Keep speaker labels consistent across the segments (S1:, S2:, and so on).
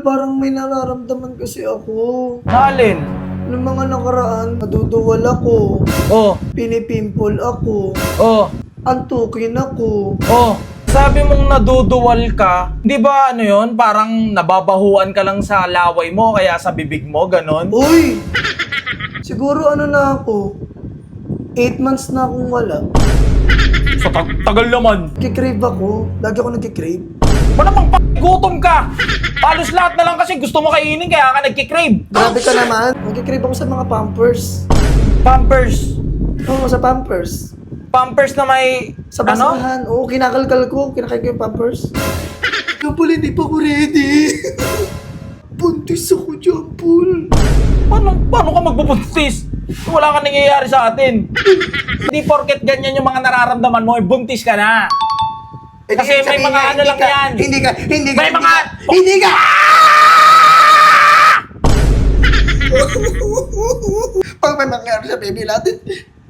S1: Parang may nararamdaman kasi ako.
S2: Naalin?
S1: Noong mga nakaraan, naduduwal ako.
S2: Oh,
S1: Pinipimple ako.
S2: oh,
S1: Antukin ako.
S2: oh. Sabi mong naduduwal ka, di ba ano yon parang nababahuan ka lang sa laway mo kaya sa bibig mo, ganon?
S1: Uy! Siguro ano na ako? 8 months na akong wala.
S2: Sa tag- tagal naman.
S1: Kikrave ako. Lagi ako nagkikrave.
S2: Ba namang gutom ka? Halos lahat na lang kasi gusto mo kainin kaya ka nagkikrave.
S1: Grabe ka naman. Nagkikrave ako sa mga pampers.
S2: Pampers.
S1: Oo, sa pampers.
S2: Pampers na may...
S1: Sa
S2: ano?
S1: basahan. Oo, kinakalkal ko. Kinakain ko yung pampers. Jampol, hindi pa ako ready. Buntis ako, Jampol.
S2: Paano, paano ka magbubuntis? Wala ka nangyayari sa atin. Hindi porket ganyan yung mga nararamdaman mo, eh, buntis ka na. Kasi may mga ano lang yan.
S1: Hindi ka, hindi ka,
S2: May
S1: hindi
S2: mga-
S1: ka, hindi ka! Pag may mangyari sa baby natin,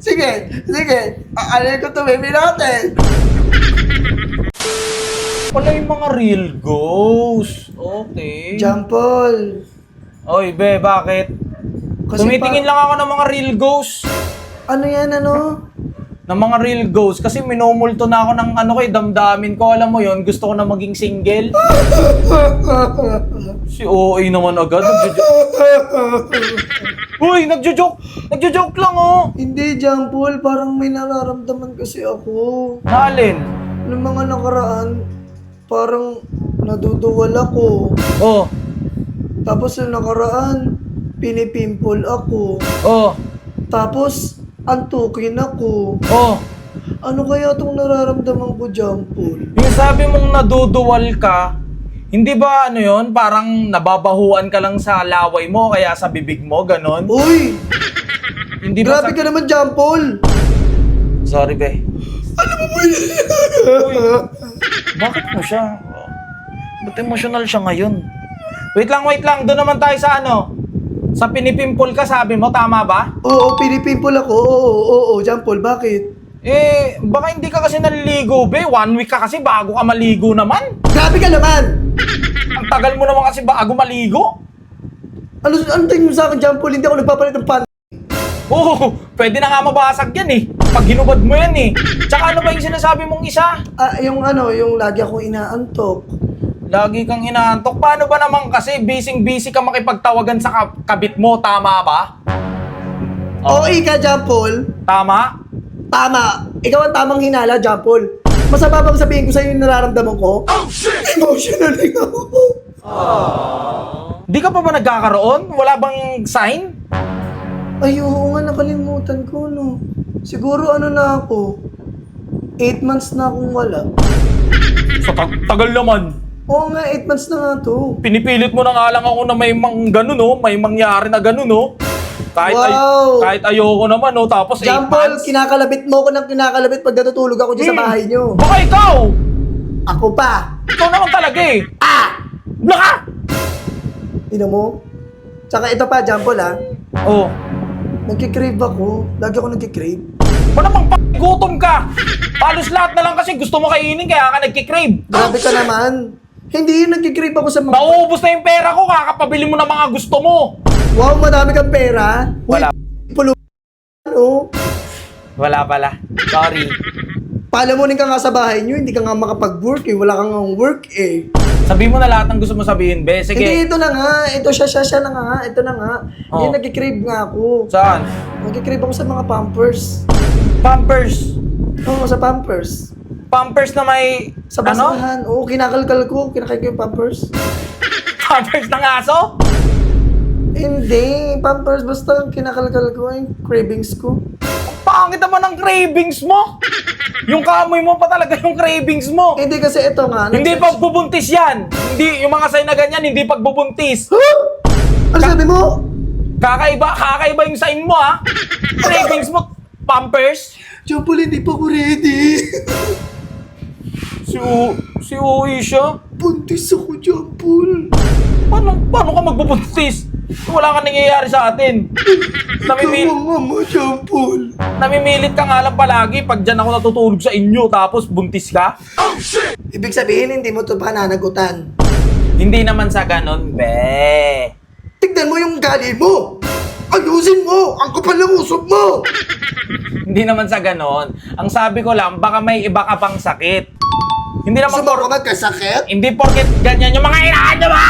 S1: sige, sige, aalay ko to baby natin.
S2: Wala yung mga real ghosts. Okay.
S1: Jampol.
S2: Oy, be, bakit?
S1: Kasi
S2: Tumitingin lang ako ng mga real ghosts.
S1: Ano yan, ano?
S2: Ng mga real ghosts. Kasi minumulto na ako ng ano ko, eh, damdamin ko. Alam mo yon gusto ko na maging single. Si OA naman agad. Uy, nagjo-joke. Nagjo-joke lang, oh.
S1: Hindi, Jampol, parang may nararamdaman kasi ako.
S2: Naalin?
S1: Noong mga nakaraan, parang naduduwal ako.
S2: Oh,
S1: Tapos yung nakaraan, pinipimple ako.
S2: oh,
S1: Tapos, antukin ako.
S2: oh.
S1: Ano kaya itong nararamdaman ko, Jampol?
S2: Yung sabi mong naduduwal ka, hindi ba ano yon parang nababahuan ka lang sa laway mo kaya sa bibig mo, ganon?
S1: Uy!
S2: Hindi ba
S1: Grabe
S2: sa-
S1: ka naman, Jampol!
S2: Sorry, be.
S1: Yun?
S2: Bakit mo siya? Ba't emotional siya ngayon? Wait lang, wait lang. Doon naman tayo sa ano? Sa pinipimple ka, sabi mo, tama ba?
S1: Oo, pinipimple ako. Oo, oo, oo, Jampol, bakit?
S2: Eh, baka hindi ka kasi naliligo, be. One week ka kasi bago ka maligo naman.
S1: Grabe ka naman!
S2: Ang tagal mo naman kasi bago maligo.
S1: Ano, ano tingin mo sa akin, Jampol? Hindi ako nagpapalit ng pan...
S2: Oo, oh, pwede na nga mabasag yan eh. Pag hinubad mo yan eh. Tsaka ano ba yung sinasabi mong isa?
S1: Ah, yung ano, yung lagi akong inaantok.
S2: Lagi kang inaantok. Paano ba naman kasi busy-busy ka makipagtawagan sa ka- kabit mo, tama ba?
S1: Oo, ka, Jampol.
S2: Tama?
S1: Tama. Ikaw ang tamang hinala, Jampol. Masama bang sabihin ko sa'yo yung nararamdaman ko? Oh, shit! Emotionally ako.
S2: Di ka pa ba nagkakaroon? Wala bang sign?
S1: Ay, oo nga, nakalimutan ko, no. Siguro ano na ako, 8 months na akong wala.
S2: Sa tag- tagal naman.
S1: Oo nga, 8 months na nga to.
S2: Pinipilit mo na nga lang ako na may mang ganun, no? May mangyari na ganun, no? Kahit, ay-
S1: Wow!
S2: kahit ayoko naman, no? Tapos 8
S1: Jampol,
S2: months.
S1: kinakalabit mo ko ng kinakalabit pag natutulog ako dyan sa
S2: Hmm.
S1: bahay nyo.
S2: Baka ikaw!
S1: Ako pa.
S2: Ikaw naman talaga eh.
S1: Ah!
S2: Baka!
S1: Ino mo? Tsaka ito pa, Jampol ha.
S2: Oh.
S1: Nagkikrave ako. Lagi ako nagkikrave.
S2: Ba namang gutom ka? Halos lahat na lang kasi gusto mo kainin kaya ka nagkikrave.
S1: Grabe ka naman. Hindi yun nagkikrave ako sa mga...
S2: Nauubos na yung pera ko, kakapabili mo ng mga gusto mo.
S1: Wow, madami kang pera.
S2: Wala.
S1: Pulo. Ano?
S2: Wala pala. Sorry.
S1: Palamunin ka nga sa bahay nyo, hindi ka nga makapag-work eh. Wala kang work eh.
S2: Sabi mo na lahat ng gusto mo sabihin, be. Sige.
S1: Hindi, ito na nga. Ito siya, siya, siya na nga. Ito na nga.
S2: Oh.
S1: Yung nagkikrave nga ako.
S2: Saan?
S1: Nagkikrave ako sa mga pampers.
S2: Pampers.
S1: Oo, sa pampers.
S2: Pampers na may...
S1: Sa
S2: ano?
S1: basahan. Oo, kinakalkal ko. Kinakain ko yung pampers.
S2: Pampers ng aso?
S1: Hindi. Pampers, basta kinakalkal ko yung cravings ko.
S2: Ang pangit naman ang cravings mo. Yung kamoy mo pa talaga yung cravings mo.
S1: Hindi kasi ito nga.
S2: Hindi
S1: nag-search-
S2: pagbubuntis yan. Hindi, yung mga sign na ganyan, hindi pagbubuntis.
S1: Huh? Ano sabi mo?
S2: Kakaiba, kakaiba yung sign mo ha. Cravings mo, Pampers.
S1: Jampol, hindi pa ako ready.
S2: Si U, si Uwi siya.
S1: Buntis ako, Jampol.
S2: Paano, paano ka magbubuntis? Wala ka nangyayari sa atin. Namimil,
S1: Kawawa mo, Jampol.
S2: namimilit ka nga lang palagi pag dyan ako natutulog sa inyo tapos buntis ka.
S1: Ibig sabihin, hindi mo ito pananagutan.
S2: Hindi naman sa ganon, be.
S1: Tignan mo yung gali mo! Ayusin mo! Ang kapal ng usok mo!
S2: Hindi naman sa ganon. Ang sabi ko lang, baka may iba ka pang sakit. Hindi naman por-
S1: ka magkasakit?
S2: Hindi porket ganyan yung mga inaano mo!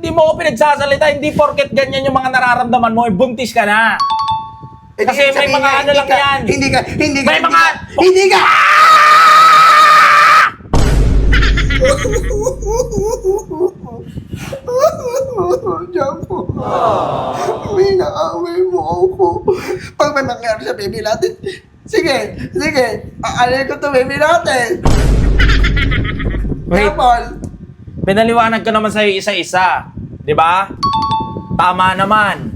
S2: hindi mo ko pinagsasalita, hindi porket ganyan yung mga nararamdaman mo, eh, buntis ka na.
S1: Eh,
S2: Kasi may mga ano lang yan.
S1: Hindi ka, hindi ka,
S2: May
S1: hindi
S2: mga-
S1: ka, hindi ka! Jumbo. May naaway mo ako. Pag may nangyari sa baby natin, sige, sige, aalin ko to baby natin.
S2: Wait.
S1: Jumbo.
S2: Pinaliwanag ko naman sa'yo isa-isa. Di ba? Tama naman.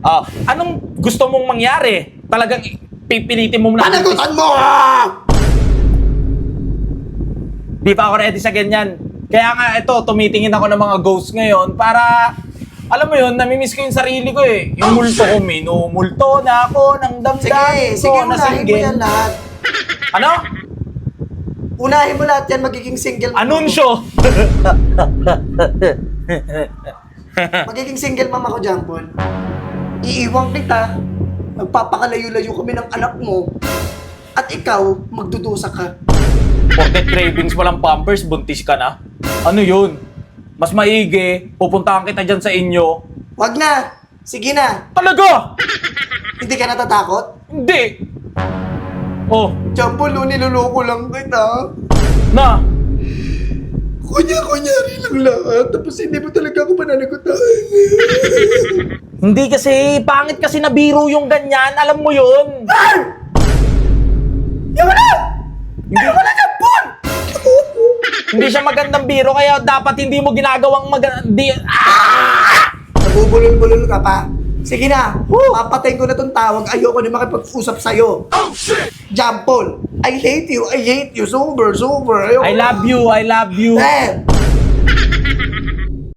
S2: Oh, anong gusto mong mangyari? Talagang pipilitin mo na.
S1: Panagutan mo!
S2: Di pa ako ready sa ganyan. Kaya nga ito, tumitingin ako ng mga ghosts ngayon para, alam mo yun, namimiss ko yung sarili ko eh. Yung multo ko, minumulto na ako ng damdamin
S1: Sige, sige,
S2: ko na
S1: unahin mo
S2: single.
S1: yan lahat.
S2: Ano?
S1: Unahin mo lahat yan, magiging single.
S2: Anunsyo!
S1: Magiging single mama ko, Jampol. Iiwang kita. Magpapakalayo-layo kami ng anak mo. At ikaw, magdudusa ka.
S2: Porket cravings walang pampers, buntis ka na. Ano yun? Mas maigi, pupuntahan kita dyan sa inyo.
S1: Wag na! Sige na!
S2: Talaga!
S1: Hindi ka natatakot?
S2: Hindi! Oh,
S1: Jampol, no, niloloko lang kita.
S2: na!
S1: Kunya-kunyari lang lahat. Tapos hindi mo talaga ako pananagutan.
S2: Hindi kasi, pangit kasi na biro yung ganyan, alam mo yun.
S1: Yawa na!
S2: Hindi,
S1: Wala Jampol!
S2: Hindi siya magandang biro, kaya dapat hindi mo ginagawang mag... Di, ah!
S1: Nabubulol-bulol ka pa. Sige na, papatayin ko na tong tawag. Ayoko na makipag-usap sa'yo. Oh, shit! Jampol, I hate you, I hate you. Sober, sober. Ayoko
S2: I
S1: na.
S2: love you, I love you.
S1: Eh,